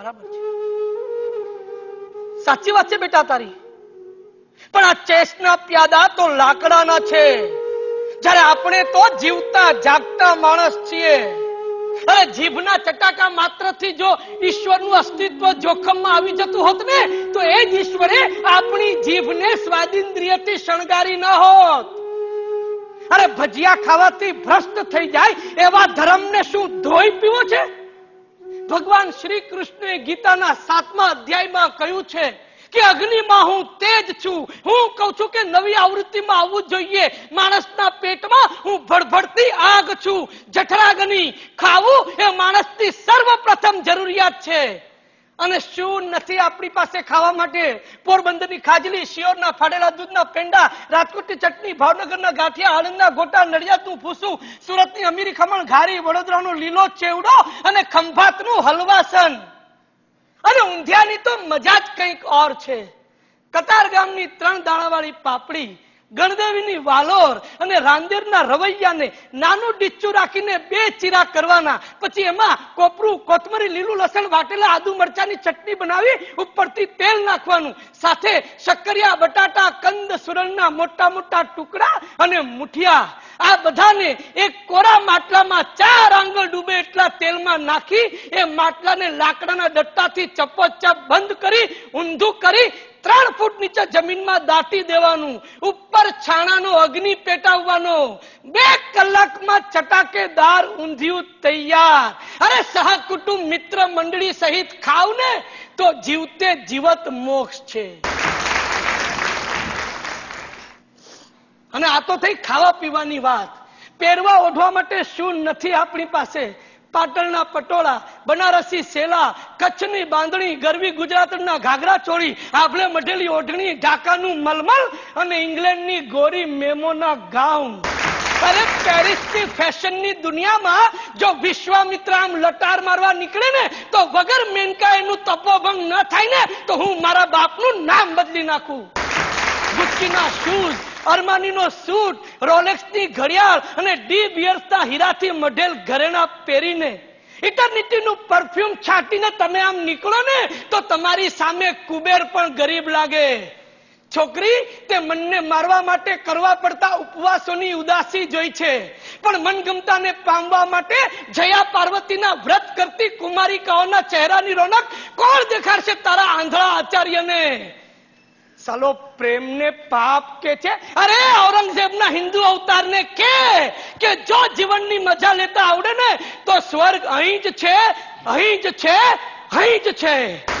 બરાબર છે. સાચી વાત છે બેટા તારી. પણ આ ચેસના પ્યાદા તો લાકડાના છે. જ્યારે આપણે તો જીવતા જાગતા માણસ છીએ. અરે જીભના ચટાકા માત્રથી જો ઈશ્વરનું અસ્તિત્વ જોખમમાં આવી જતું હોત ને, તો એ જ ઈશ્વરે આપણી જીભને સ્વાદિન્દ્રિયથી શણગારી ન હોત. અરે ભજીયા ખાવાથી ભ્રષ્ટ થઈ જાય એવા ધર્મને શું ધોઈ પીવો છે? ભગવાન શ્રી કૃષ્ણએ ગીતાના સાતમા અધ્યાયમાં કહ્યું છે કે અગ્નિમાં હું તેજ છું. હું કહું છું કે નવી આવૃત્તિમાં આવવું જોઈએ. માણસના પેટમાં હું ભડભડતી આગ છું. જઠરાગ્નિ ખાવું એ માણસની સર્વપ્રથમ જરૂરિયાત છે. અને શું નથી આપણી પાસે ખાવા માટે? પોરબંદરની ખાજલી, શિયોરના ફાડેલા દૂધના પેંડા, રાજકોટની ચટણી, ભાવનગરના ગાંઠિયા, આણંદના ગોટા, નડિયાદનું ફૂસું સુરતની અમીરી ખમણ, ઘારી, વડોદરાનો લીલો ચેવડો અને ખંભાતનું હલવાસન. અને ઊંધિયાની તો મજા જ કંઈક ઓર છે. કતાર ગામની ત્રણ દાણાવાળી પાપડી ગણદેવીની વાલોર અને રાંદેરના રવૈયાને નાનું ડીચ્ચું રાખીને બે ચીરા કરવાના. પછી એમાં કોપરું, કોથમરી, લીલું લસણ, વાટેલા આદુ મરચાની ચટણી બનાવી ઉપરથી તેલ નાખવાનું. સાથે શક્કરિયા, બટાટા, કંદ, સુરણના મોટા મોટા ટુકડા અને મુઠિયા. આ બધાને એક કોરા માટલામાં ચાર આંગળ ડૂબે એટલા તેલમાં નાખી એ માટલાને લાકડાના દટ્ટાથી ચપોચપ બંધ કરી, ઊંધું કરી ત્રણ ફૂટ નીચે જમીનમાં દાટી દેવાનું, ઉપર છાણાનો અગ્નિ પેટાવવાનો, બે કલાકમાં ચટાકેદાર ઊંધિયું તૈયાર. અરે સહકુટુંબ મિત્ર મંડળી સહિત ખાવ ને, તો જીવતે જીવત મોક્ષ છે. અને આ તો થઈ ખાવા પીવાની વાત. પહેરવા ઓઢવા માટે શું નથી આપણી પાસે? પાટણના પટોળા, બનારસી સેલા, કચ્છની બાંધણી, ગરવી ગુજરાતના ઘાઘરા ચોળી, આભલે મઢેલી ઓઢણી, ઢાકાનું મલમલ અને ઇંગ્લેન્ડની ગોરી મેમોના ગાઉન. અરે પેરિસની ફેશનની દુનિયામાં જો વિશ્વામિત્ર આમ લટાર મારવા નીકળે ને, તો વગર મેનકા એનું તપોભંગ ન થાય ને, તો હું મારા બાપનું નામ બદલી નાખું. ગુચ્ચીના શૂઝ અરમાનીનો સૂટ, રોલેક્સની ઘડિયાળ અને ડી બિયર્સના હીરાથી મઢેલ ઘરેણા પહેરીને. ઇટરનિટીનું પરફ્યુમ છાંટીને તમે આમ નીકળો ને, તો તમારી સામે કુબેર પણ ગરીબ લાગે. છોકરી, તે મનને મારવા માટે કરવા પડતા ઉપવાસોની ઉદાસી જોઈ છે. પણ મનગમતાને પામવા માટે જયા પાર્વતીના વ્રત કરતી કુમારિકાઓના ચહેરાની રોનક કોણ દેખાડશે તારા આંધળા આચાર્યને? સાલો પ્રેમને પાપ કે છે અરે ઔરંગઝેબના હિન્દુ અવતારને કે કે જો જીવનની મજા લેતા આવડે ને તો સ્વર્ગ અહીં જ છે અહીં જ છે અહીં જ છે